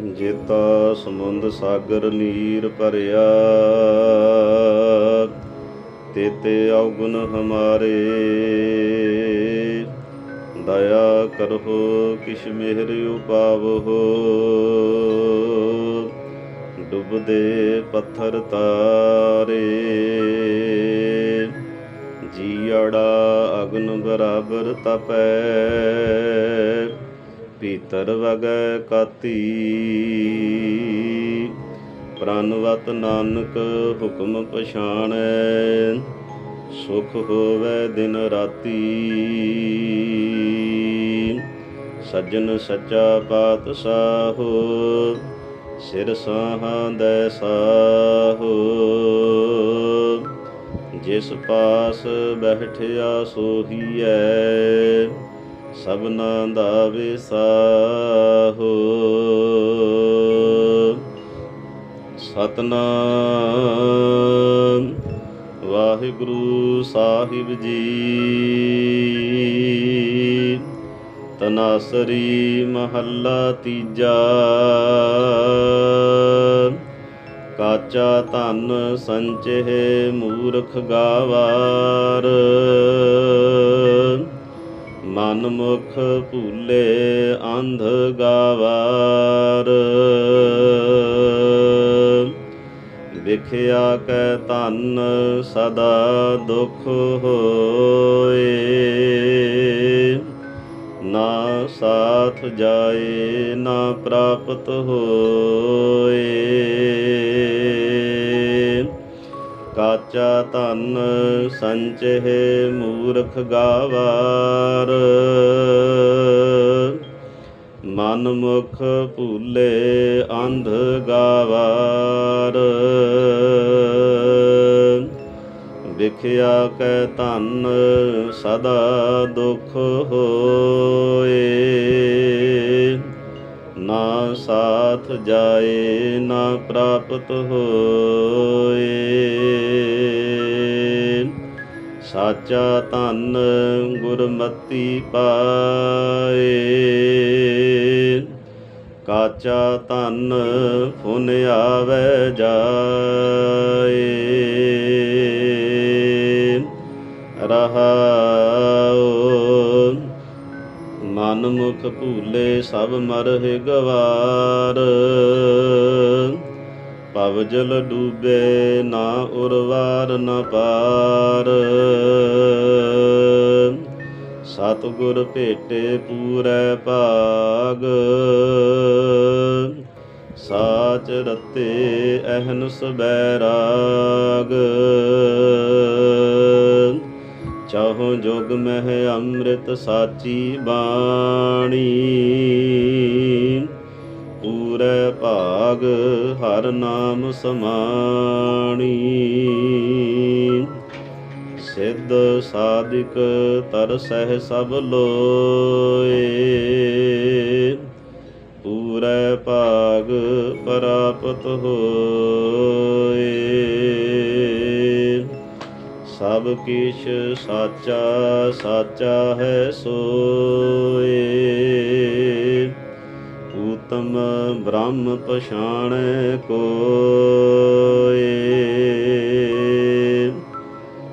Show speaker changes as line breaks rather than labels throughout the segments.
ਜੇਤਾ ਸਮੁੰਦ ਸਾਗਰ ਨੀਰ ਭਰਿਆ। ਤੇਤੇ ਔਗੁਣ ਹਮਾਰੇ। ਦਇਆ ਕਰੋ ਕਿਛ ਮਿਹਰ ਉਪਾਵਹੁ। ਡੁੱਬਦੇ ਪੱਥਰ ਤਾਰੇ। ਜੀੜਾ ਅਗਨ ਬਰਾਬਰ ਤਪੈ। ਭੀਤਰ ਕਾਤੀ। ਪ੍ਰਨਵਤ ਨਾਨਕ ਹੁਕਮ ਪਛਾਣੈ, ਸੁਖ ਹੋਵੇ ਦਿਨ ਰਾਤੀ। ਸੱਜਣ ਸੱਚਾ ਪਾਤਸ਼ਾਹੋ, ਸਿਰ ਸਾਹਾਂ ਦੈ ਸਾਹੋ। ਜਿਸ ਪਾਸ ਬੈਠਿਆ ਸੋਹੀਐ ਸਭਨਾ ਦਾ ਵਿਸਾਹੋ। ਸਤਨਾਮ ਵਾਹਿਗੁਰੂ ਸਾਹਿਬ ਜੀ। ਤਨਾਸਰੀ ਮਹੱਲਾ ਤੀਜਾ। ਕਾਚਾ ਧਨ ਸੰਚੇ ਮੂਰਖ ਗਾਵਾਰ। ਮਨ ਮੁਖ ਭੂਲੇ ਅੰਧ ਗਾਵਾਰ। ਵਿਖਿਆ ਕੈ ਧਨ ਸਦਾ ਦੁਖ ਹੋਏ। ਨਾ ਸਾਥ ਜਾਏ, ਨਾ ਪ੍ਰਾਪਤ ਹੋਏ। ਕਾਚਾ ਧਨ ਸੰਚੇ ਮੂਰਖ ਗਾਵਾਰ। ਮਨ ਮੁਖ ਭੂਲੇ ਅੰਧ ਗਾਵਾਰ। ਵਿਖਿਆ ਕੈ ਧਨ ਸਦਾ ਦੁਖ ਹੋਏ। ਨਾ ਸਾਥ ਜਾਏ, ਨਾ ਪ੍ਰਾਪਤ ਹੋਏ। ਸਾਚਾ ਧਨ ਗੁਰਮਤੀ ਪਾਏ। ਕਾਚਾ ਧਨ ਫੁਨ ਆਵੇ ਜਾਏ। ਰਹਾਉ ਮਨ ਮੁਖ ਭੂਲੇ ਸਭ ਮਰਹਿ ਗਵਾਰ। ਪਵ ਜਲ ਡੂਬੇ ਨਾ ਉਰਵਾਰ ਨ ਪਾਰ। ਸਤਿਗੁਰ ਭੇਟੇ ਪੂਰੈ ਭਾਗ। ਸਾਚ ਰਤੇ ਅਹਨਸ ਬੈਰਾਗ ਚਾਹੋ ਜੋਗ ਮਹਿ ਅੰਮ੍ਰਿਤ ਸਾਚੀ ਬਾਣੀ। ਪੂਰੇ ਭਾਗ ਹਰ ਨਾਮ ਸਮਾਣੀ। ਸਿੱਧ ਸਾਧਿਕ ਤਰ ਸਹਿ ਸਭ ਲੋਏ। ਪੂਰੇ ਭਾਗ ਪ੍ਰਾਪਤ ਹੋ ਸਭ ਕਿਛ ਸਾਚਾ ਸਾਚਾ ਹੈ ਸੋਏ। ਊਤਮ ਬ੍ਰਹਮ ਪਛਾਣੈ ਕੋਏ।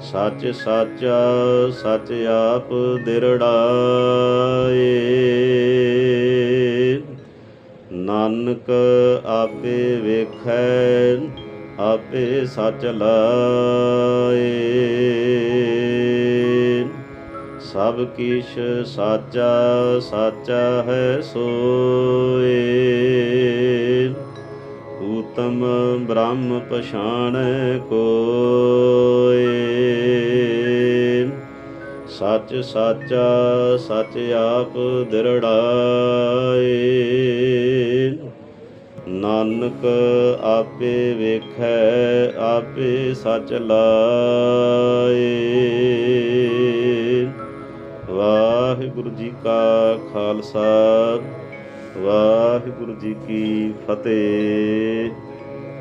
ਸੱਚ ਸਾਚਾ, ਸੱਚ ਆਪ ਦਿਰੜਾਏ। ਨਾਨਕ ਆਪੇ ਵੇਖੈ ਆਪੇ ਸੱਚ ਲਾਏ। ਸਭ ਕਿਛ ਸਾਚਾ ਸਾਚਾ ਹੈ ਸੋਏ। ਊਤਮ ਬ੍ਰਹਮ ਪਛਾਣੈ ਕੋਏ। ਸੱਚ ਸਾਚਾ, ਸੱਚ ਆਪ ਦਿਰੜਾਏ। ਨਾਨਕ ਆਪੇ ਵੇਖੈ ਆਪੇ ਸੱਚ ਲਾਏ। ਵਾਹਿਗੁਰੂ ਜੀ ਕਾ ਖਾਲਸਾ ਵਾਹਿਗੁਰੂ ਜੀ ਕੀ ਫਤਿਹ।